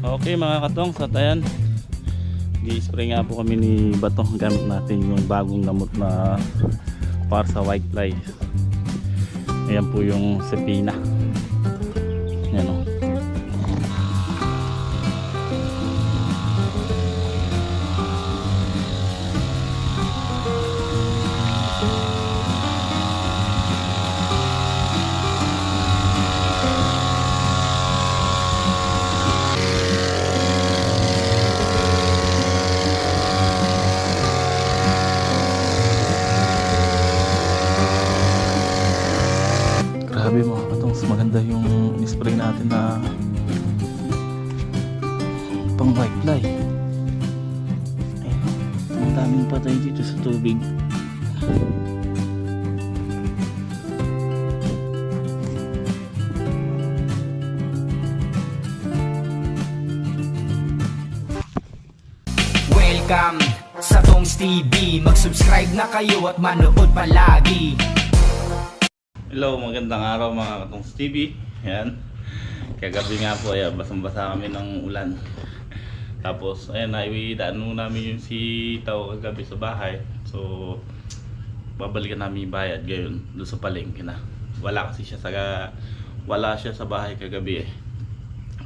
Okay mga katong, sa tayan. Gi-spray nga po kami ni Bato gamit natin yung bagong gamot na para sa white fly. Ayan po yung sepina. Maganda yung spray natin na pang white fly. Ayun, ang daming patay dito sa tubig. Welcome sa Tongs TV Mag-subscribe na kayo at manood palagi Hello, magandang araw mga katong TV. Yan. Kagabi nga po, ayan, basang-basa kami ng ulan. Tapos, ayan, naiwidaan mo namin yung si Tao kagabi sa bahay. So, babalikan namin yung bayad ngayon doon sa palengke na. Wala kasi siya sa wala siya sa bahay kagabi eh.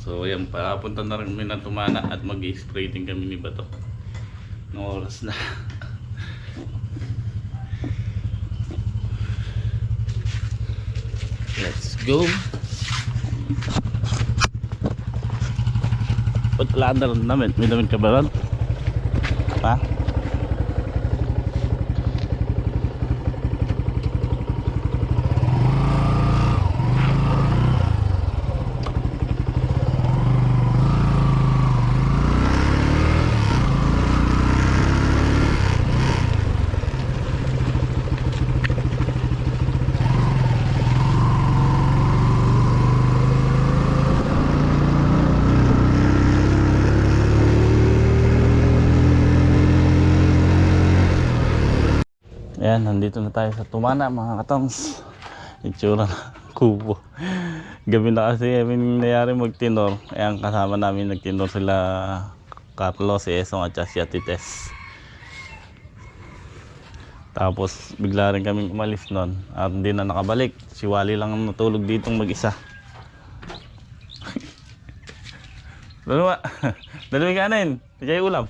So, ayan, parapunta na rin kami ng tumana at mag-spray din kami ni Bato. No oras na. Let's go. Ka na rin damit? May damit ka ba ron? Ha? Nandito na tayo sa Tumana mga katongs. Itsura na kubo. Gabi na kasi kami nangyari magtinor. Ayan, kasama namin nagtinor sila Carlos, si Esong at si Atites. Tapos bigla rin kaming umalis nun at hindi na nakabalik. Si Wally lang ang natulog ditong mag-isa. Dalawa. Dalawa kanin. Hindi kayo ulam.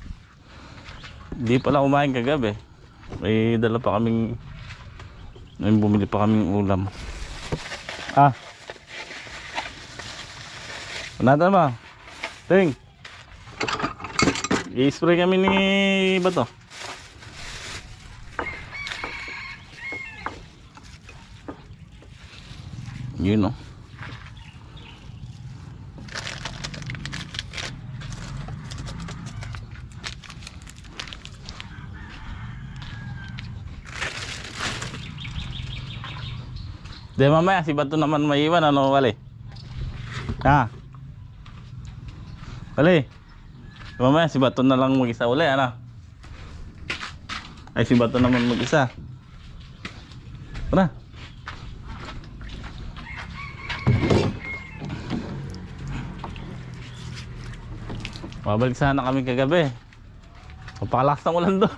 Hindi pala kumain kagabi. May dala pa kaming may bumili pa kaming ulam. Ah. Nata ba? Ting. I-spray kami ni Bato. Yun oh. Di mamaya si Bato naman maiwan ano wali? Ha? Wali? Di mamaya si Bato na lang mag-isa uli ano? Ay si Bato naman mag-isa. Tara. Babalik sana kami kagabi. Papakalakas ng ulan doon.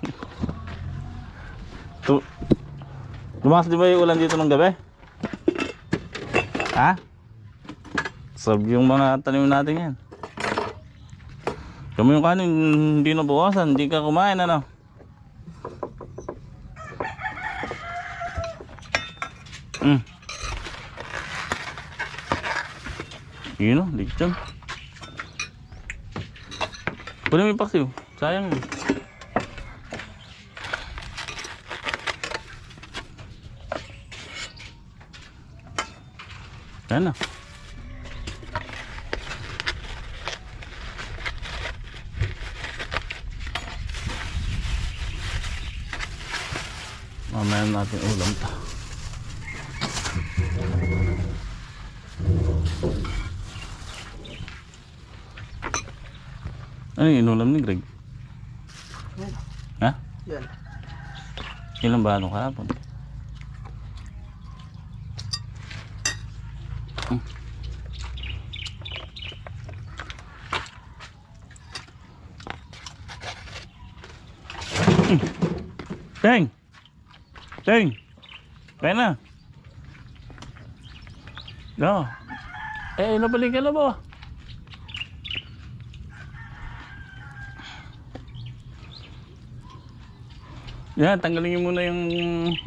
Tu Tumakas di ba yung ulan dito ng gabi? Ha? Sabi yung mga tanim natin yan. Kami yung kanin, hindi na buwasan, hindi ka kumain, ano? Hmm. Yun o, lechon. Kunin mo yung paksiw. Sayang. eh. Yan na. Mamaya natin ulam to. Ano yung inulam ni Greg? Ha? Yan. Ilan ba ano kahapon? Hmm. Teng. Teng. Kaya na. No. Eh, ano nabalik ka na ba? Yan, tanggalin mo muna yung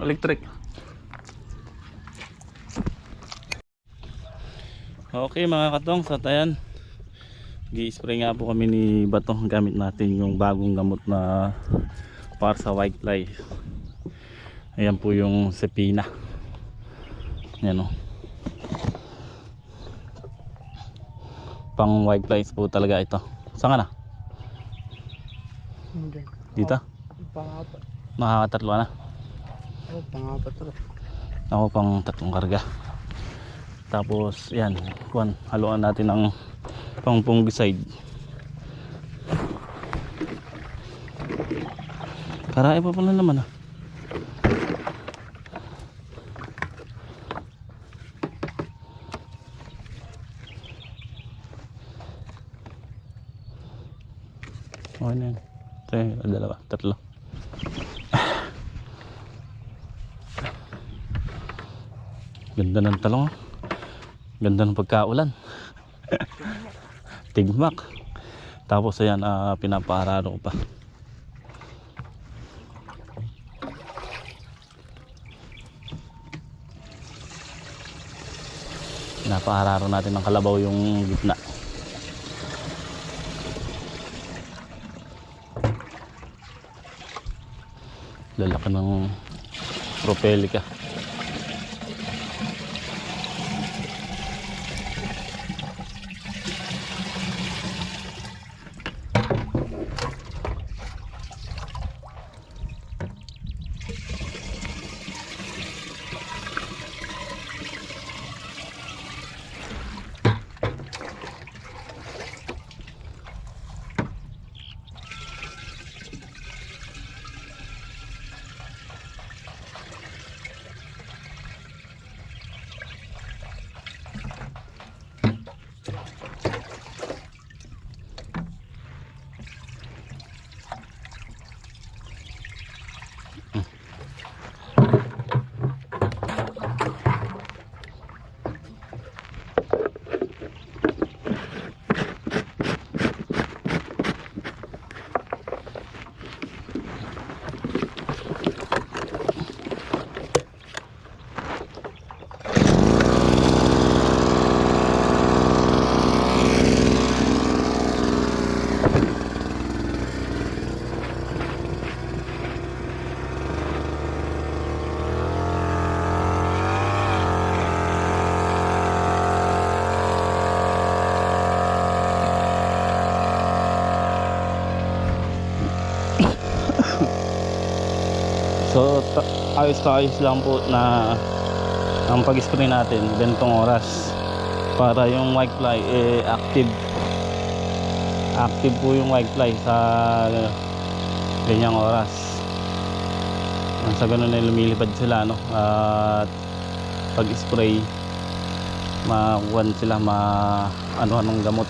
electric. Okay mga katong, sa tayan. Gi-spray nga po kami ni Bato gamit natin yung bagong gamot na para sa white fly. Ayan po yung sepina. Yan o. Pang white flies po talaga ito. Saan ka na? Hindi. Dito? Pangapat. Makakatatlo ka na? Oh, pangapat. Ako pang tatlong karga. Tapos yan, kuan, haluan natin ng pang fungicide. Karae pa pala naman ah. Okay na yan. Ito tatlo. Ganda ng talong. oh. Ganda ng pagkaulan. Tigmak. Tapos ayan, ah, pinapahararo ko pa. Pinapahararo natin ng kalabaw yung gitna. Lalaki ng propelica. So, ta- ayos na ayos lang po na ang pag-spray natin ganitong oras. Para yung white fly eh active. Active po yung white fly sa ganyang oras. Sa ganun ay lumilipad sila no? At pag spray makukuhan sila ma ano anong gamot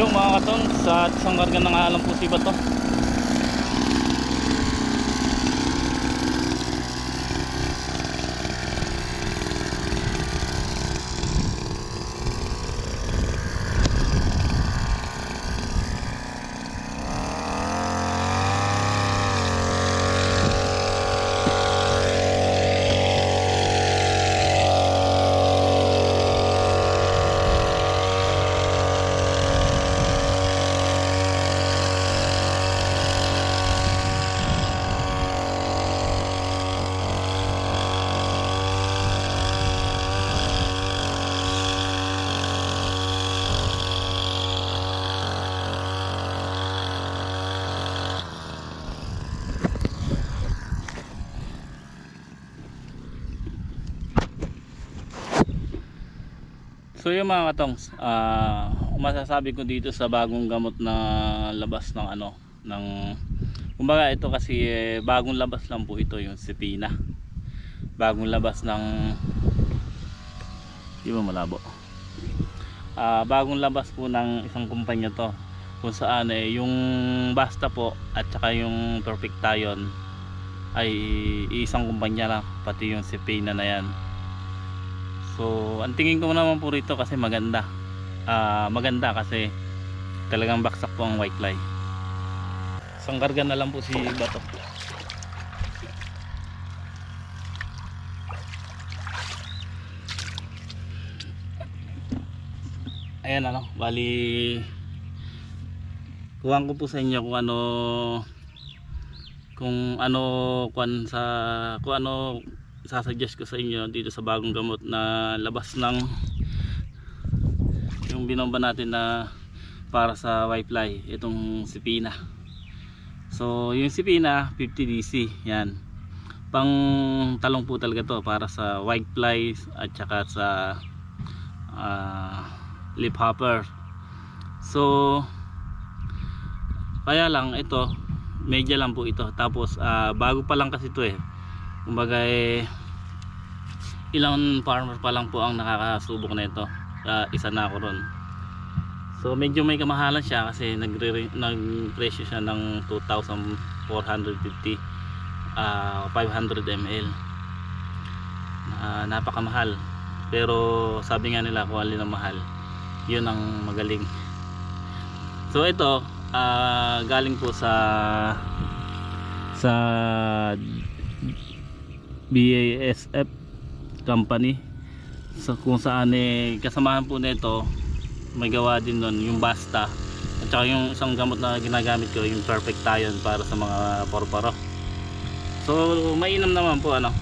Yung mga katong sa isang karga ng alam po si Bato. So yung mga katongs, ah masasabi ko dito sa bagong gamot na labas ng ano, ng kumbaga ito kasi eh, bagong labas lang po ito yung Sipina. Bagong labas ng di ba malabo? Ah bagong labas po ng isang kumpanya to kung saan eh yung Basta po at saka yung Perfectayon ay isang kumpanya lang pati yung Sipina na yan. So, ang tingin ko naman po rito kasi maganda. Ah, maganda kasi talagang baksak po ang white lie. Isang na lang po si Bato. Ayan ano, bali kuhaan ko po sa inyo kung ano kung ano kung sa kung ano sasuggest ko sa inyo dito sa bagong gamot na labas ng yung binomba natin na para sa white fly itong sipina. So yung sipina 50 DC yan. Pang talong po talaga to para sa white flies at saka sa ah, lip hopper. So kaya lang ito medya lang po ito. Tapos ah, bago pa lang kasi ito eh. Kumbaga eh ilang farmer pa lang po ang nakakasubok na ito Ah, isa na ako ron. So medyo may kamahalan siya kasi nagpresyo siya ng 2,450 ah 500 ml Ah, napakamahal. Pero sabi nga nila kung alin ang mahal. Yun ang magaling. So ito ah, galing po sa sa BASF company. So kung saan eh kasamahan po nito may gawa din nun yung basta. At saka yung isang gamot na ginagamit ko yung perfect iron para sa mga porporo so mainam naman po ano.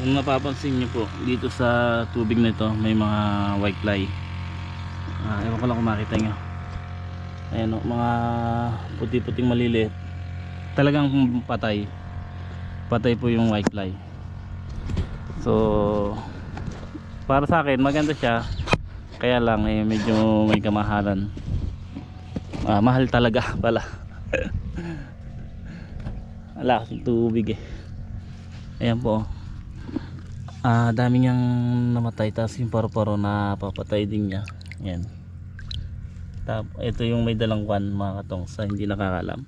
Kung napapansin nyo po dito sa tubig na ito may mga white fly. Ah, ewan ko lang kung makita nyo ayan o mga puti puting maliliit. Talagang patay. Patay po yung white fly so para sa akin maganda siya. Kaya lang eh medyo may kamahalan. Ah, mahal talaga pala. Wala kasing tubig eh. Ayan po. Ah dami niyang namatay tapos yung paro-paro na papatay din niya. Yan Tap, ito yung may dalang kwan mga katong sa hindi nakakalam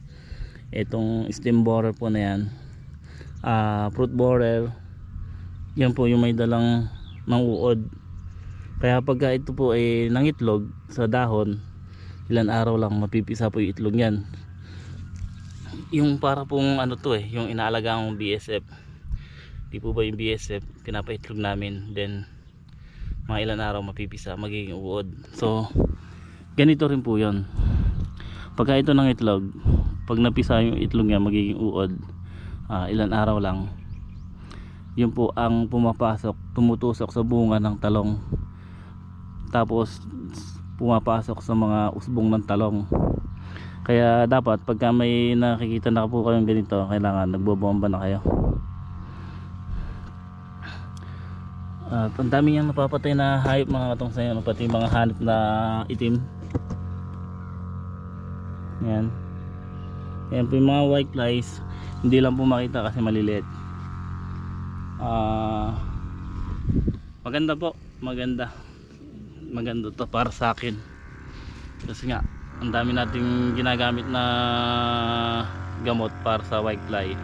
itong stem borer po na yan. Ah fruit borer yan po yung may dalang manguod kaya pagka ito po ay nangitlog sa dahon ilan araw lang mapipisa po yung itlog yan. Yung para pong ano to eh yung inaalagang BSF di po ba yung BSF pinapaitlog namin then mga ilan araw mapipisa magiging uod. So ganito rin po yon pagka ito ng itlog pag napisa yung itlog niya magiging uod. Ah, ilan araw lang yun po ang pumapasok tumutusok sa bunga ng talong. Tapos pumapasok sa mga usbong ng talong. Kaya dapat pagka may nakikita na po kayong ganito kailangan nagbobomba na kayo. At ang dami niyang napapatay na hayop mga katong sa inyo pati mga hanip na itim. Yan. Yan po yung mga white flies. Hindi lang po makita kasi maliliit ah maganda po maganda. Maganda to para sa akin. Kasi nga ang dami nating ginagamit na gamot para sa white fly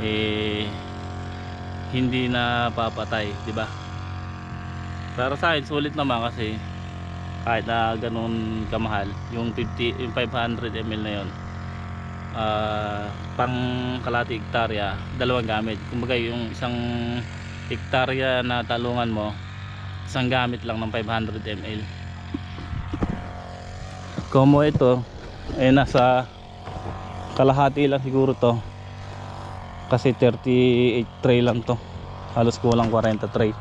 eh hindi na papatay di ba? Para sa akin sulit naman kasi kahit na ganun kamahal yung 50 yung 500 ml na yon ah, pang kalati hektarya dalawang gamit. Kumbaga yung isang hektarya na talungan mo isang gamit lang ng 500 ml Como ito eh nasa kalahati lang siguro to. Kasi 38 tray lang to. Halos kulang 40 tray